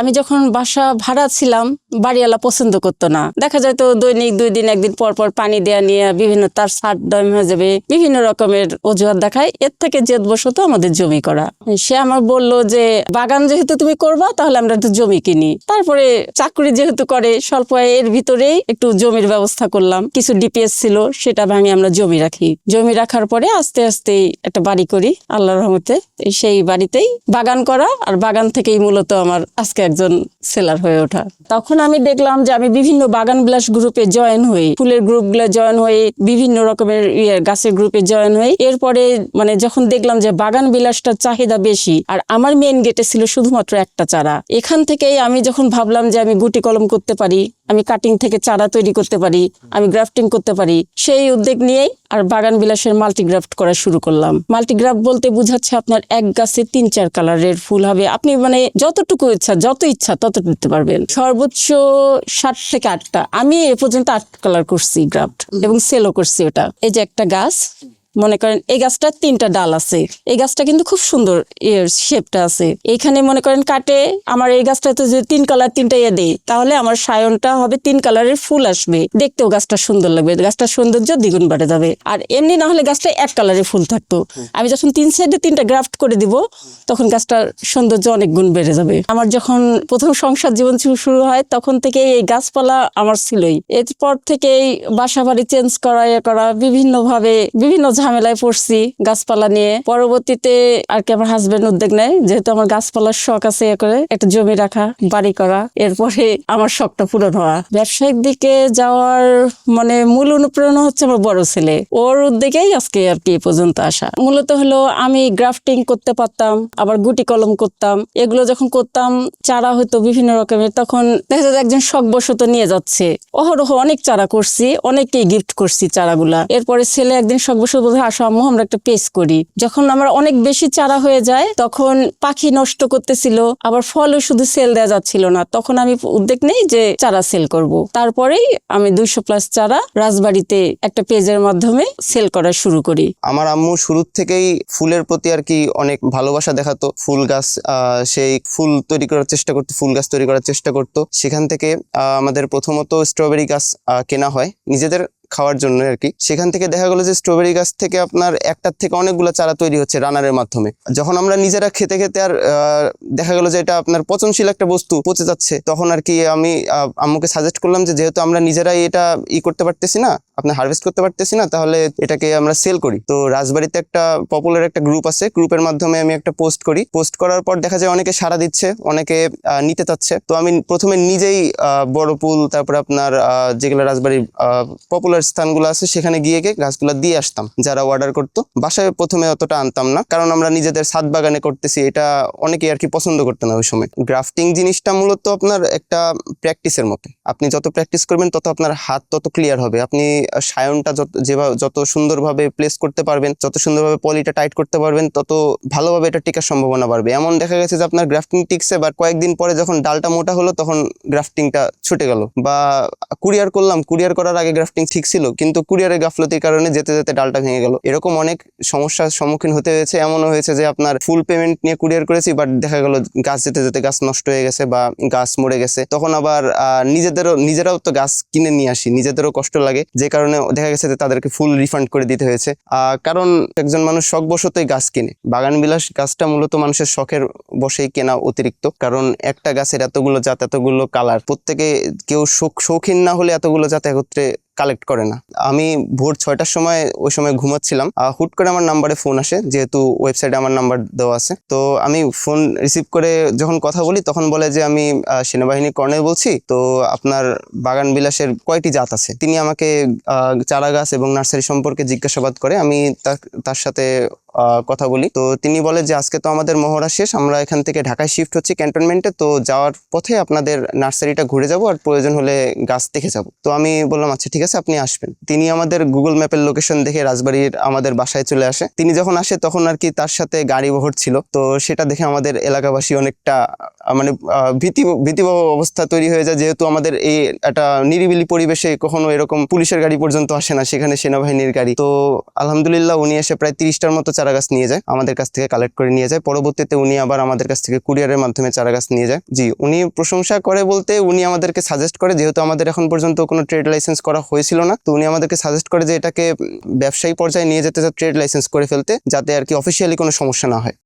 আমি যখন বাসা ভাড়া ছিলাম, বাড়িওয়ালা পছন্দ করতো না। দেখা যায় তো দৈনিক দুই দিন, একদিন পর পর পানি দেয়া নিয়ে বিভিন্ন তার সার ডম হয়ে যাবে, বিভিন্ন রকমের অজুহাত দেখায়। এর থেকে জেদ বসত আমাদের জমি করা। সে আমার বলল যে, বাগান যেহেতু তুমি করবা, তাহলে আমরা একটু জমি কিনি। তারপরে চাকরি যেহেতু করে, স্বল্প আয়ের ভিতরেই একটু জমির ব্যবস্থা করলাম। কিছু ডিপিএস ছিল, সেটা ভাঙে আমরা জমি রাখি। জমি রাখার পরে আস্তে আস্তে একটা বাড়ি করি, আল্লাহর রহমতে। সেই বাড়িতেই বাগান করা, আর বাগান থেকেই মূলত আমার আজকে একজন সেলার হয়ে ওঠা। তখন আমি দেখলাম যে আমি বিভিন্ন বাগান বিলাস গ্রুপে জয়েন হই। ফুলের গ্রুপগুলো জয়েন হয়ে বিভিন্ন রকমের ইয়ে গাছের গ্রুপে জয়েন হই। এরপরে মানে যখন দেখলাম যে বাগান বিলাসটার চাহিদা বেশি, আর আমার মেন গেটে ছিল শুধুমাত্র একটা চারা। এখান থেকেই আমি যখন ভাবলাম যে আমি গুটি কলম করতে পারি আমি কাটিং থেকে চারা তৈরি করতে পারি, আমি গ্রাফটিং করতে পারি। সেই উদ্যোগ নিয়েই আর বাগান বিলাসের মাল্টিগ্রাফট করা শুরু করলাম। মাল্টিগ্রাফট বলতে বোঝাচ্ছে আপনার এক গাছে তিন, চার কালারের ফুল হবে। আপনি মানে যতটুকু ইচ্ছা, যত ইচ্ছা তত দিতে পারবেন। সর্বোচ্চ ষাট থেকে আটটা। আমি এ পর্যন্ত আট কালার করছি গ্রাফট এবং সেলও করছি ওটা। এই যে একটা গাছ মনে করেন এই গাছটার তিনটা ডাল আছে। এই গাছটা কিন্তু খুব সুন্দর এর শেপটা আছে। এইখানে মনে করেন কাটে, আমার এই গাছটাতে যদি তিন কালার তিনটা ইয়ে দেই, তাহলে আমার সায়নটা হবে তিন কালারের ফুল আসবে। দেখতেও গাছটা সুন্দর লাগবে, গাছটার সৌন্দর্য দ্বিগুণ বেড়ে যাবে। আর এমনি না হলে গাছটা এক কালারের ফুল থাকতো। আমি যখন তিন সাইডে তিনটা গ্রাফট করে দিব, তখন গাছটার সৌন্দর্য অনেক গুণ বেড়ে যাবে। আমার যখন প্রথম সংসার জীবন শুরু হয়, তখন থেকে এই গাছপালা আমার ছিলই। এরপর থেকেই বাসা বাড়ি চেঞ্জ করা ইয়ে করা বিভিন্ন ভাবে বিভিন্ন ঝামেলায় পড়ছি গাছপালা নিয়ে। পরবর্তীতে আর কি আমার হাজবেন্ড উদ্যোগ নেয়, যেহেতু আমার গাছপালার শখ আছে ইয়ে করে, একটা জমি রাখা, বাড়ি করা। এরপরে আমার শখটা পূরণ হওয়া। ব্যবসায়িক দিকে যাওয়ার মানে মূল অনুপ্রেরণা হচ্ছে আমার বড় ছেলে। ওর উদ্যোগেই আজকে আর কি পর্যন্ত আসা। মূলত হলো আমি গ্রাফটিং করতে পারতাম, আবার গুটি কলম করতাম। এগুলো যখন করতাম, চারা হতো বিভিন্ন রকমের, তখন দেখা যায় একজন শখবশত নিয়ে যাচ্ছে। অহরহ অনেক চারা করছি, অনেককেই গিফট করছি চারাগুলা। এরপরে ছেলে একদিন শখবশত আম্মু আমরা একটা পেজ করি। যখন আমার অনেক বেশি চারা হয়ে যায়, তখন পাখি নষ্ট করতেছিল, আবার ফলও শুধু সেল দেওয়া যাচ্ছিল না। তখন আমি উদ্যোগ নেই যে চারা সেল করব। তারপরেই আমি দুইশো প্লাস চারা রাজবাড়িতে একটা পেজের মাধ্যমে সেল করা শুরু করি। আমার আম্মু শুরুর থেকেই ফুলের প্রতি আর কি অনেক ভালোবাসা দেখাতো। ফুল গাছ সেই ফুল তৈরি করার চেষ্টা করতো, ফুল গাছ তৈরি করার চেষ্টা করতো। সেখান থেকে আমাদের প্রথমত স্ট্রবেরি গাছ কেনা হয়। নিজেদের খাওয়ার জন্য আর কি। সেখান থেকে দেখা গেলো যে স্ট্রবেরি গাছ থেকে আপনার একটার থেকে অনেকগুলো চারা তৈরি হচ্ছে রানারের মাধ্যমে। যখন আমরা নিজেরা খেতে খেতে আর দেখা গেলো যে এটা আপনার পচনশীল একটা বস্তু পচে যাচ্ছে, তখন আর কি আমি আম্মুকে সাজেস্ট করলাম যে যেহেতু আমরা নিজেরাই এটা ই করতে পারতেছি না আপনার হারভেস্ট করতে পারতেছি না, তাহলে এটাকে আমরা সেল করি। তো রাজবাড়িতে একটা পপুলার একটা গ্রুপ আছে গ্রুপের মাধ্যমে আমি একটা পোস্ট করি। পোস্ট করার পর দেখা যায় অনেকে সাড়া দিচ্ছে, অনেকে নিতে চাচ্ছে। তো আমি প্রথমে নিজেই বড় পুল, তারপরে আপনার যেগুলো রাজবাড়ির পপুলার স্থানগুলো আছে, সেখানে গিয়ে গিয়ে গাছগুলো দিয়ে আসতাম, যারা অর্ডার করতো। বাসায় প্রথমে অতটা আনতাম না, কারণ আমরা নিজেদের ছাদ বাগানে করতেছি, এটা অনেকেই আর কি পছন্দ করতো না ওই সময়। গ্রাফটিং জিনিসটা মূলত আপনার একটা প্র্যাকটিসের মতো আপনি যত প্র্যাকটিস করবেন, তত আপনার হাত তত ক্লিয়ার হবে। আপনি সায়নটা যত, যেভাবে, যত সুন্দরভাবে প্লেস করতে পারবেন, যত সুন্দরভাবে পলিটা টাইট করতে পারবেন, তত ভালোভাবে এটা টিকার সম্ভাবনা বাড়বে। এমন দেখা গেছে যে আপনার গ্রাফটিং টিকছে, বা কয়েকদিন পরে যখন ডালটা মোটা হলো, তখন গ্রাফটিংটা ছুটে গেল। বা কুরিয়ার করলাম কুরিয়ার করার আগে গ্রাফটিং ঠিক ছিল, কিন্তু কুরিয়ারের গাফলতির কারণে যেতে যেতে ডালটা ভেঙে গেল। এরকম অনেক সমস্যার সম্মুখীন হতে হয়েছে, এমনও হয়েছে যে আপনার ফুল পেমেন্ট নিয়ে কুরিয়ার করেছি বাট দেখা গেল গাছ যেতে যেতে গাছ নষ্ট হয়ে গেছে বা গাছ মরে গেছে। তখন আবার নিজেদেরও, নিজেরাও তো গাছ কিনে নিয়ে আসি, নিজেদেরও কষ্ট লাগে। যে কারণে দেখা গেছে যে তাদেরকে ফুল রিফান্ড করে দিতে হয়েছে। কারণ একজন মানুষ শখ শখবশতই গাছ কিনে। বাগান বিলাস গাছটা মূলত মানুষের শখের বসেই কেনা অতিরিক্ত। কারণ একটা গাছের এতগুলো জাত, এতগুলো কালার প্রত্যেকে কেউ শৌখ- শৌখিন না হলে এতগুলো জাত একত্রে কালেক্ট করে না। আমি ভোর ছয়টার সময় ওই সময় ঘুমাচ্ছিলাম। হুট করে আমার নাম্বারে ফোন আসে, যেহেতু ওয়েবসাইটে আমার নাম্বার দেওয়া আছে। তো আমি ফোন রিসিভ করে যখন কথা বলি, তখন বলে যে আমি সেনাবাহিনীর সেনাবাহিনী কর্নেল বলছি। তো আপনার বাগান বিলাসের কয়টি জাত আছে? তিনি আমাকে চারা গাছ এবং নার্সারি সম্পর্কে জিজ্ঞাসাবাদ করে আমি তার সাথে কথা বলি। তো তিনি বলে যে, আজকে তো আমাদের মহড়া শেষ, আমরা এখান থেকে ঢাকায় শিফট হচ্ছি ক্যান্টনমেন্টে তো যাওয়ার পথে আপনাদের নার্সারিটা ঘুরে যাব আর প্রয়োজন হলে গাছ দেখে যাব। তো আমি বললাম আচ্ছা ঠিক আছে, আপনি আসবেন। তিনি আমাদের গুগল ম্যাপের লোকেশন দেখে রাজবাড়ির আমাদের বাসায় চলে আসে। তিনি যখন আসে, তখন আর কি তার সাথে গাড়ি বহর ছিল। তো সেটা দেখে আমাদের এলাকাবাসী অনেকটা মানে ভীতি ভীতিবহ অবস্থা তৈরি হয়ে যায়। যেহেতু আমাদের এই একটা নিরিবিলি পরিবেশে কখনো এরকম পুলিশের গাড়ি পর্যন্ত আসে না, সেখানে সেনাবাহিনীর গাড়ি। তো আলহামদুলিল্লাহ, উনি এসে প্রায় তিরিশটার মতো চারা চারা গাছ নিয়ে যায়, আমাদের কাছ থেকে কালেক্ট করে নিয়ে যায়। পরবর্তীতে উনি আবার আমাদের কাছ থেকে কুরিয়ারের মাধ্যমে চারাগাছ নিয়ে যায়। জি, উনি প্রশংসা করে বলতে উনি আমাদেরকে সাজেস্ট করে, যেহেতু আমাদের এখন পর্যন্ত কোনো ট্রেড লাইসেন্স করা হয়েছিল না, তো উনি আমাদেরকে সাজেস্ট করে যে এটাকে ব্যবসায়ী পর্যায়ে নিয়ে যেতে ট্রেড লাইসেন্স করে ফেলতে, যাতে আর কি অফিসিয়ালি কোনো সমস্যা না হয়।